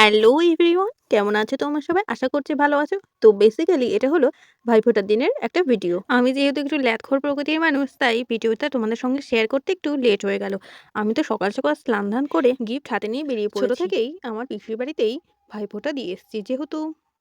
Hello everyone কেমন আছে তোমার সবাই? আশা করছি ভালো আছো। তো বেসিক্যালি এটা হলো ভাইফোঁটার দিনের একটা ভিডিও আমি যেহেতু একটু ল্যাথখোর প্রকৃতির মানুষ তাই ভিডিওটা তোমাদের সঙ্গে শেয়ার করতে একটু লেট হয়ে গেল। আমি তো সকাল সকাল স্নান ধান করে গিফট হাতে নিয়ে বেরিয়ে পড়ে থেকেই আমার পিসির বাড়িতেই ভাইফোঁটা দিয়ে এসেছি যেহেতু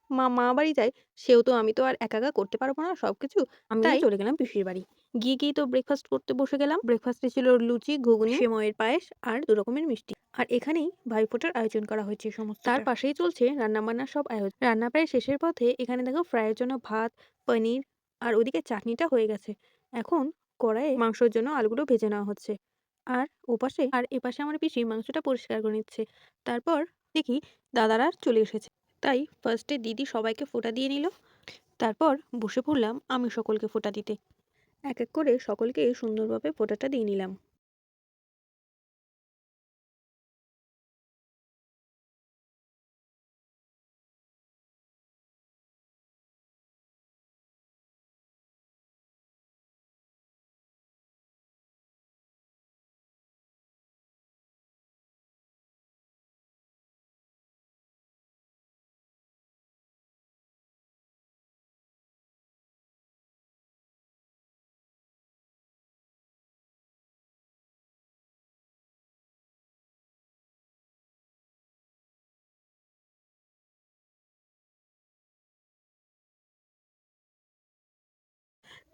মা মা বাড়ি যায় সেহেতু আমি তো আর একা একা করতে পারব না সব কিছু আমি তাই চলে গেলাম পিসির বাড়ি। গিয়ে গিয়ে তো ব্রেকফাস্ট করতে বসে গেলাম। ব্রেকফাস্টে ছিল লুচি ঘুগনি সেময়ের পায়েস আর দু রকমের মিষ্টি। আর এখানেই ভাইফোঁটার আয়োজন করা হয়েছে সমস্ত তার পাশেই চলছে রান্নাবান্নার সব আয়োজন। রান্না প্রায় শেষের পথে এখানে দেখো ফ্রাইয়ের জন্য ভাত পনির আর ওদিকে চাটনিটা হয়ে গেছে। এখন কড়াইয়ে মাংসের জন্য আলুগুলো ভেজে নেওয়া হচ্ছে। আর ওপাশে আর এপাশে আমার পিসি মাংসটা পরিষ্কার করে নিচ্ছে। তারপর দেখি দাদারা চলে এসেছে। তাই ফার্স্টে দিদি সবাইকে ফোঁটা দিয়ে নিল। তারপর বসে পড়লাম আমি সকলকে ফোঁটা দিতে। এক এক করে সকলকে সুন্দরভাবে ফোঁটাটা দিয়ে নিলাম।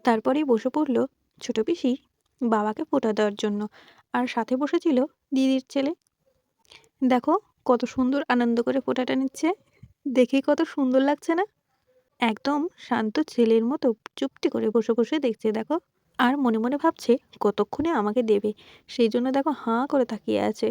তারপরেই বসে পড়ল ছোট পিসি বাবাকে ফোঁটা দেওয়ার জন্য আর সাথে বসেছিল দিদির ছেলে। দেখো কত সুন্দর আনন্দ করে ফোঁটাটা নিচ্ছে। দেখেই কত সুন্দর লাগছে না? একদম শান্ত ছেলের মতো চুপটি করে বসে বসে দেখছে দেখো। আর মনে মনে ভাবছে কতক্ষণে আমাকে দেবে। সেই জন্য দেখো হাঁ করে তাকিয়ে আছে।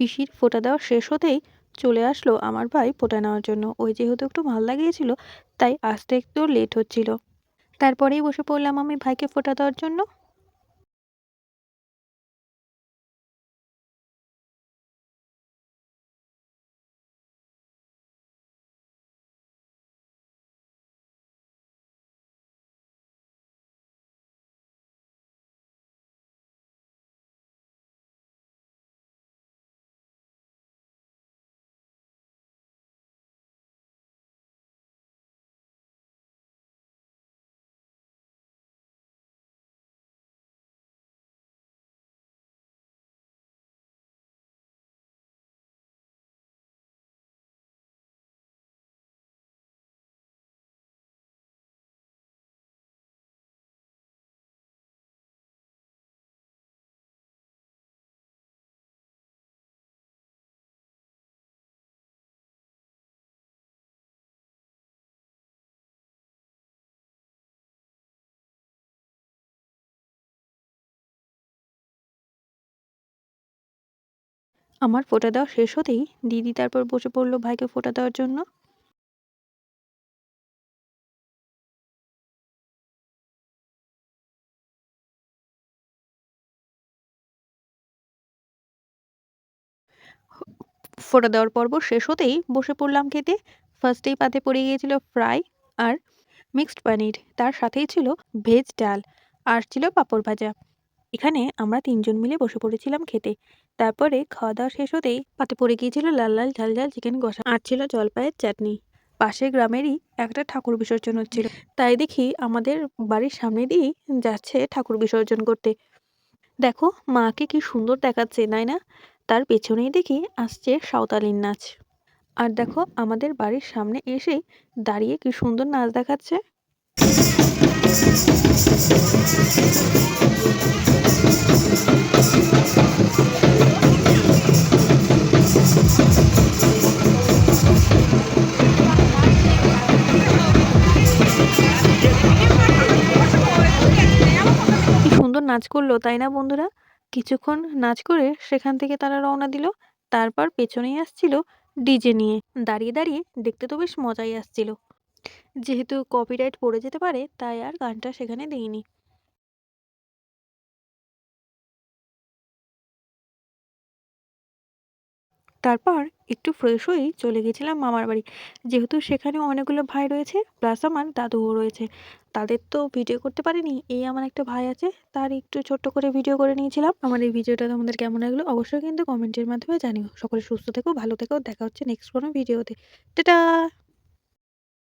পিসির ফোটা দেওয়া শেষ হতেই চলে আসলো আমার ভাই ফোটা নেওয়ার জন্য। ওই যেহেতু একটু ভালো লাগিয়েছিল, তাই আসতে একটু লেট হচ্ছিল। তারপরেই বসে পড়লাম আমি ভাইকে ফোটা দেওয়ার জন্য। আমার ফোঁটা দেওয়া শেষ হতেই দিদি তারপর বসে পড়ল ভাইকে ফোঁটা দেওয়ার জন্য। ফোঁটা দেওয়ার পর্ব শেষ হতেই বসে পড়লাম খেতে। ফার্স্টেই পাতে পড়ে গিয়েছিল ফ্রাই আর মিক্সড পনির তার সাথেই ছিল ভেজ ডাল আর ছিল পাঁপড় ভাজা। এখানে আমরা তিনজন মিলে বসে পড়েছিলাম খেতে। তারপরে খাওয়া দাওয়া শেষ হতেই পাতে পড়ে গিয়েছিল লাল লাল ঝাল ঝাল চিকেন কষা আর ছিল জলপাইয়ের চাটনি। পাশের গ্রামেরই একটা ঠাকুর বিসর্জন হচ্ছিল। তাই দেখি আমাদের বাড়ির সামনে দিয়েই যাচ্ছে ঠাকুর বিসর্জন করতে। দেখো, মাকে কি সুন্দর দেখাচ্ছে তাই না? তার পেছনেই দেখি আসছে সাঁওতালির নাচ। আর দেখো, আমাদের বাড়ির সামনে এসেই দাঁড়িয়ে কি সুন্দর নাচ দেখাচ্ছে। নাচ করল, তাই না বন্ধুরা? কিছুক্ষণ নাচ করে সেখান থেকে তারা রওনা দিল, তারপর পেছনেই আসছিল ডিজে নিয়ে। দাঁড়িয়ে দাঁড়িয়ে দেখতে তো বেশ মজাই আসছিল। যেহেতু কপিরাইট পড়ে যেতে পারে, তাই আর গানটা সেখানে দিইনি। তারপর একটু ফ্রেশ হয়েই চলে গেছিলাম মামার বাড়ি। যেহেতু সেখানে অনেকগুলো ভাই রয়েছে প্লাস আমার দাদুও রয়েছে। তাদের তো ভিডিও করতে পারিনি, এই আমার একটা ভাই আছে, তার একটু ছোট্ট করে ভিডিও করে নিয়েছিলাম। আমার এই ভিডিওটা তোমাদের কেমন লাগল অবশ্যই কিন্তু কমেন্টের মাধ্যমে জানিও। সকলে সুস্থ থেকো, ভালো থেকো, দেখা হচ্ছে নেক্সট কোনো ভিডিওতে টাটা!